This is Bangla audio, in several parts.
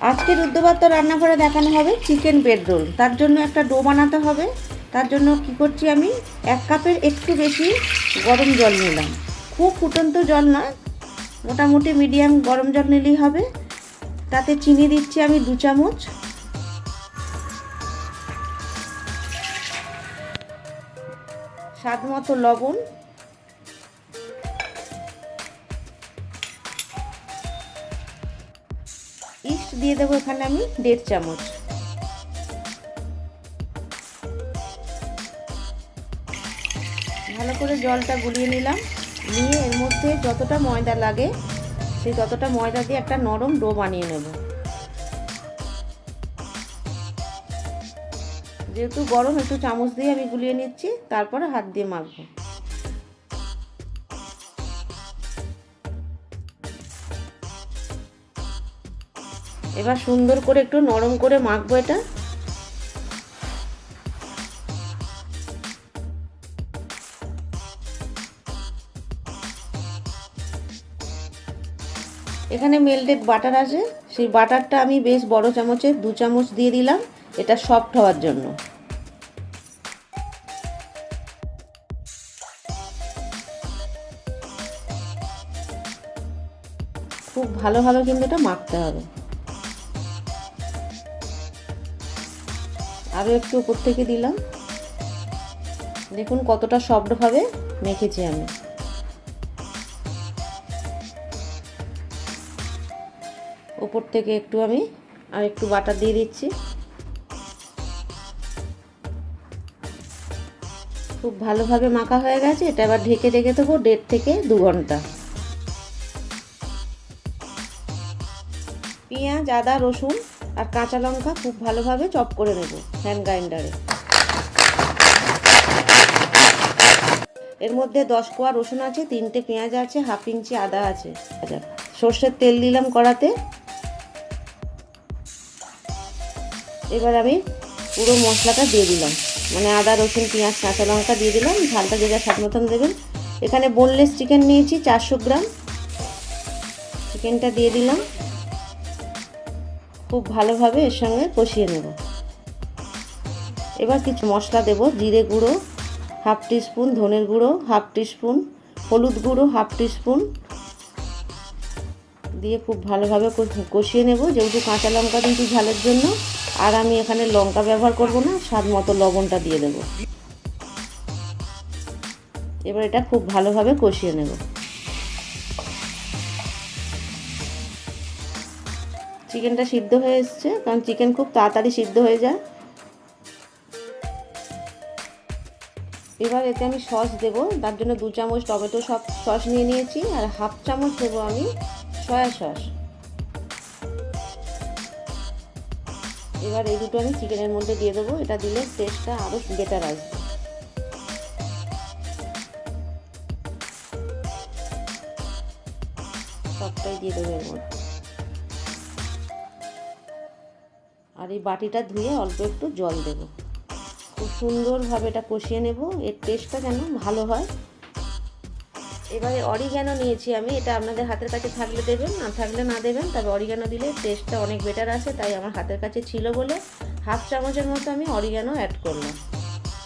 আজকের উদ্যোবাত্য রান্নাঘরে দেখানো হবে চিকেন বেড রোল তার জন্য একটা ডো বানাতে হবে। তার জন্য কি করছি আমি? এক কাপের একটু বেশি গরম জল নিলাম। খুব ফুটন্ত জল নয় মোটামুটি মিডিয়াম গরম জল নিলেই হবে। তাতে চিনি দিচ্ছি আমি দু চামচ। স্বাদ মতো লবণ। দিয়ে দেবো এখানে আমি দেড় চামচ। ভালো করে জলটা গুলিয়ে নিলাম। নিয়ে এর মধ্যে যতটা ময়দা লাগে, সেই ততটা ময়দা দিয়ে একটা নরম ডো বানিয়ে নেব। যেহেতু গরম, একটু চামচ দিয়ে আমি গুলিয়ে নিচ্ছি, তারপরে হাত দিয়ে মাখবো। এবার সুন্দর করে একটু নরম করে মাখবো এটা। এখানে মেল্টেড বাটার আছে। সেই বাটারটা আমি বেশ বড় চামচে, দু চামচ দিয়ে দিলাম। এটা সফট হওয়ার জন্য। খুব ভালোভাবে কিন্তু এটা মাখতে হবে। আরও একটু উপর থেকে দিলাম। দেখুন কতটা সফটভাবে মেখেছি আমি। উপর থেকে একটু আমি আর একটু বাটার দিয়ে দিচ্ছি। খুব ভালোভাবে মাখা হয়ে গেছে, এটা এবার ঢেকে রেখে দেবো দেড় থেকে দু ঘণ্টা। পেঁয়াজ, আদা, রসুন আর কাঁচা লঙ্কা খুব ভালোভাবে চপ করে নেব হ্যান্ড গ্রাইন্ডারে। এর মধ্যে দশ কোয়া রসুন আছে, তিনটে পেঁয়াজ আছে, হাফ ইঞ্চি আদা আছে। সর্ষের তেল দিলাম কড়াতে। এবার আমি পুরো মশলাটা দিয়ে দিলাম। মানে আদা, রসুন, পেঁয়াজ, কাঁচা লঙ্কা দিয়ে দিলাম। ঝালটা যে যা স্বাদ মতন দেবেন। এখানে বোনলেস চিকেন নিয়েছি চারশো গ্রাম। চিকেনটা দিয়ে দিলাম। খুব ভালোভাবে এর সঙ্গে কষিয়ে নেব। এবার কিছু মশলা দেব, জিরে গুঁড়ো, হাফ টিস্পুন ধনের গুঁড়ো, হাফ টিস্পুন হলুদ গুঁড়ো, হাফ টিস্পুন দিয়ে খুব ভালোভাবে কষিয়ে নেব। যেহেতু কাঁচা লঙ্কা দিয়েছি ঝালের জন্য, আর আমি এখানে লঙ্কা ব্যবহার করব না, স্বাদ মতো লবণটা দিয়ে দেব। এবার এটা খুব ভালোভাবে কষিয়ে নেব। চিকেনটা সিদ্ধ হয়ে এসছে, কারণ চিকেন খুব তাড়াতাড়ি সিদ্ধ হয়ে যায়। এবার এতে আমি সস দেবো, তার জন্য দু চামচ টমেটো সব সস নিয়ে নিয়েছি, আর হাফ চামচ দেবো আমি সয়া সস। এবার এই দুটো আমি চিকেনের মধ্যে দিয়ে দেবো, এটা দিলে টেস্টটা আরও বেটার আসবে। সবটাই দিয়ে দেবো এর মধ্যে। আর এই বাটিটা ধুয়ে অল্প একটু জল দেব। খুব সুন্দরভাবে এটা কষিয়ে নেব, এর টেস্টটা যেন ভালো হয়। এবারে অরিগ্যানো নিয়েছি আমি, এটা আপনাদের হাতের কাছে থাকলে দেবেন, না থাকলে না দেবেন, তবে অরিগ্যানো দিলে টেস্টটা অনেক বেটার আসে, তাই আমার হাতের কাছে ছিল বলে হাফ চামচের মতো আমি অরিগ্যানো অ্যাড করলাম।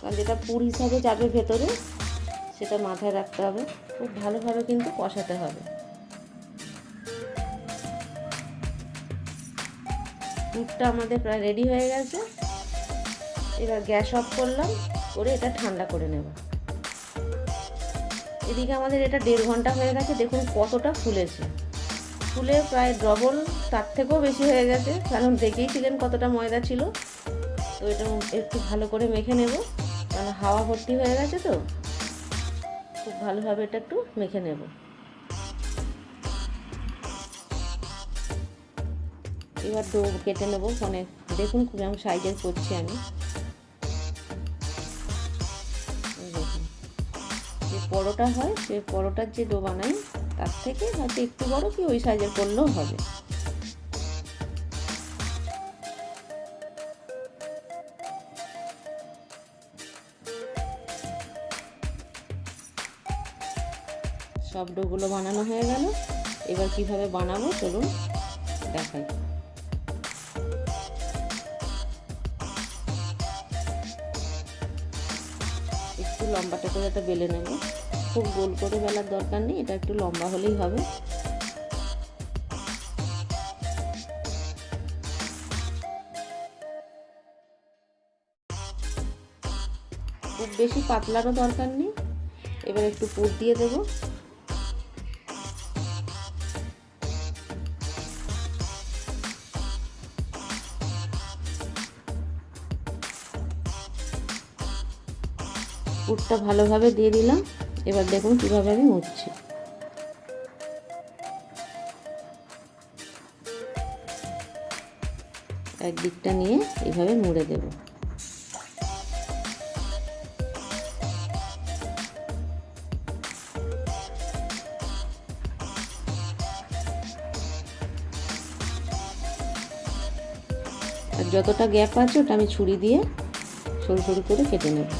কারণ যেটা পুর হিসাবে যাবে ভেতরে, সেটা মাথায় রাখতে হবে। খুব ভালোভাবে কিন্তু কষাতে হবে। পুরটা আমাদের প্রায় রেডি হয়ে গেছে। এবার গ্যাস অফ করলাম, করে এটা ঠান্ডা করে নেব। এদিকে আমাদের এটা দেড় ঘণ্টা হয়ে গেছে, দেখুন কতটা ফুলেছে। ফুলে প্রায় ডবল তার থেকেও বেশি হয়ে গেছে, কারণ দেখেই ছিলেন কতটা ময়দা ছিল। তো এটা একটু ভালো করে মেখে নেব, কারণ হাওয়া ভর্তি হয়ে গেছে তো। খুব ভালোভাবে এটা একটু মেখে নেব। এবার ডো কেটে নেব ফোনে দেখুন কীরকম সাইজের করছি আমি। যে পরোটা হয়, সে পরোটার যে ডো বানাই, তার থেকে হয়তো একটু বড় কি ওই সাইজের করলেও হবে। সব ডোগুলো বানানো হয়ে গেল। এবার কীভাবে বানাবো, চলুন দেখাই। একটু লম্বাটা করে বেলে নেব। খুব গোল করে বেলার দরকার নেই, এটা একটু লম্বা হলেই হবে। খুব বেশি পাতলারও দরকার নেই। এবার একটু পুর দিয়ে দেবো। পুরটা ভালোভাবে দিয়ে দিলাম। এবার দেখুন কীভাবে আমি মুছছি। একদিকটা নিয়ে এইভাবে মুড়ে দেব। আর যতটা গ্যাপ আছে ওটা আমি ছুরি দিয়ে সরু সরু করে কেটে নেব।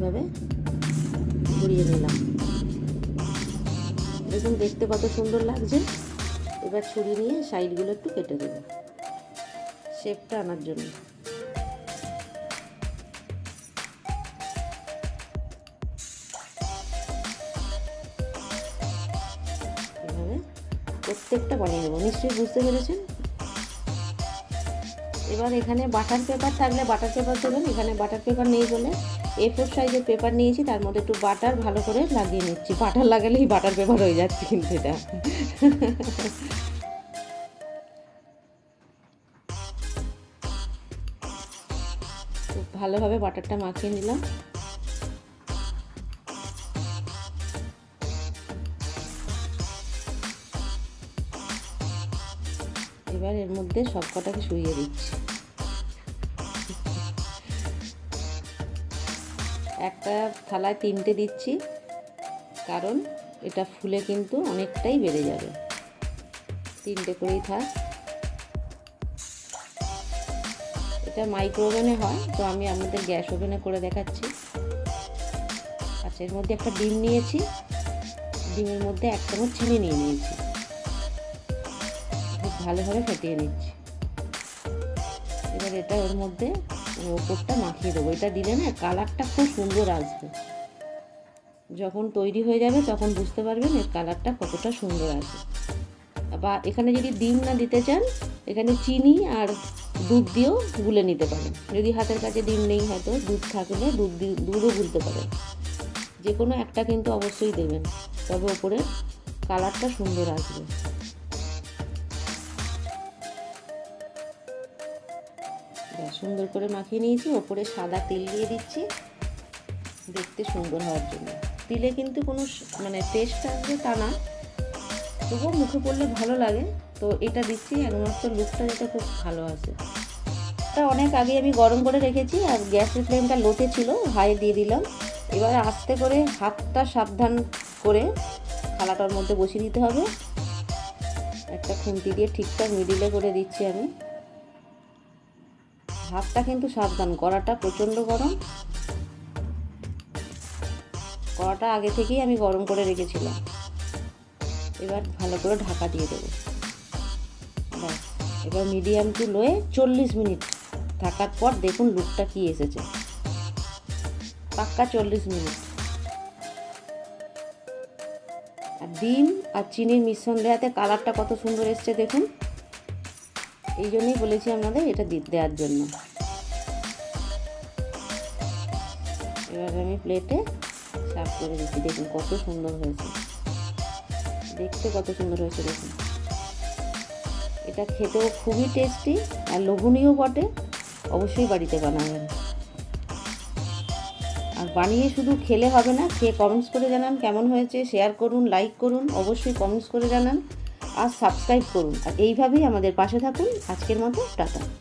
এইভাবে ঘুরিয়ে নিলাম। দেখুন, দেখতে কত সুন্দর লাগছে। এবার ছুরি নিয়ে সাইডগুলো একটু কেটে দেবো। শেপটা আনার জন্য। প্রত্যেকটা বানিয়ে নেব। নিশ্চয়ই বুঝতে পেরেছেন? এবার এখানে বাটার পেপার থাকলে বাটার পেপার দেবেন, এখানে বাটার পেপার নেই বলে এ ফোর সাইজের পেপার নিয়েছি, তার মধ্যে একটু বাটার ভালো করে লাগিয়ে নিচ্ছি। বাটার লাগালেই বাটার পেপার হয়ে যাচ্ছে কিন্তু এটা। খুব ভালোভাবে বাটারটা মাখিয়ে নিলাম। এবার এর মধ্যে সব কটাকে শুইয়ে দিচ্ছি। একটা থালায় তিনটে দিচ্ছি, কারণ এটা ফুলে কিন্তু অনেকটাই বেড়ে যাবে। তিনটে করেই থাক। এটা মাইক্রো ওভেনে হয়, তো আমি আপনাদের গ্যাস ওভেনে করে দেখাচ্ছি। আচ্ছা এর মধ্যে একটা ডিম নিয়েছি। ডিমের মধ্যে এক চামচ চিনি নিয়ে নিয়েছি। খুব ভালোভাবে ফেটিয়ে নিচ্ছি। এবার এটা ওর মধ্যে ওপরটা মাখিয়ে দেবো। এটা দিলে না কালারটা খুব সুন্দর আসবে। যখন তৈরি হয়ে যাবে তখন বুঝতে পারবেন এর কালারটা কতটা সুন্দর আসবে। বা এখানে যদি ডিম না দিতে চান, এখানে চিনি আর দুধ দিয়েও গুলে নিতে পারেন। যদি হাতের কাছে ডিম নেই হয়তো, দুধ থাকলে দুধ দুধও গুলতে পারেন। যে কোনো একটা কিন্তু অবশ্যই দেবেন। তবে ওপরে কালারটা সুন্দর আসবে। সুন্দর করে মাখিয়ে নিয়েছি, ওপরে সাদা তেল দিয়ে দিচ্ছি। দেখতে সুন্দর হওয়ার জন্য। তিলে কিন্তু কোনো মানে টেস্ট আসবে তা না। তবুও মুখে পড়লে ভালো লাগে। তো এটা দিচ্ছি, একমাত্র লুকটা যাতে খুব ভালো আছে। তা অনেক আগে আমি গরম করে রেখেছি, আর গ্যাসের ফ্লেমটা লোতে ছিল, হাই দিয়ে দিলাম। এবার আস্তে করে হাতটা সাবধান করে থালাটার মধ্যে বসিয়ে দিতে হবে। একটা খুন্তি দিয়ে ঠিকঠাক মিডিলে করে দিচ্ছি আমি। হাতটা কিন্তু সাবধান, কড়াটা প্রচণ্ড গরম। কড়াটা আগে থেকেই আমি গরম করে রেখেছিলাম। এবার ভালো করে ঢাকা দিয়ে দেবো। এবার মিডিয়াম টু লোয়ে চল্লিশ মিনিট থাকার পর দেখুন লুকটা কি এসেছে। পাক্কা চল্লিশ মিনিট। আর ডিম আর চিনির মিশ্রণ দেওয়াতে কালারটা কত সুন্দর এসছে দেখুন। এই জন্যই বলেছি আপনাদের এটা দেওয়ার জন্য। এবার আমি প্লেটে সার্ভ করে দিচ্ছি। দেখুন কত সুন্দর হয়েছে। দেখতে কত সুন্দর হয়েছে, দেখুন। এটা খেতেও খুবই টেস্টি আর লোভনীয় বটে। অবশ্যই বাড়িতে বানাবেন। আর বানিয়ে শুধু খেলে হবে না, খেয়ে কমেন্টস করে জানান কেমন হয়েছে শেয়ার করুন লাইক করুন, অবশ্যই কমেন্টস করে জানান। আর সাবস্ক্রাইব করুন। আর এইভাবেই আমাদের পাশে থাকুন। আজকের মতো টাটা।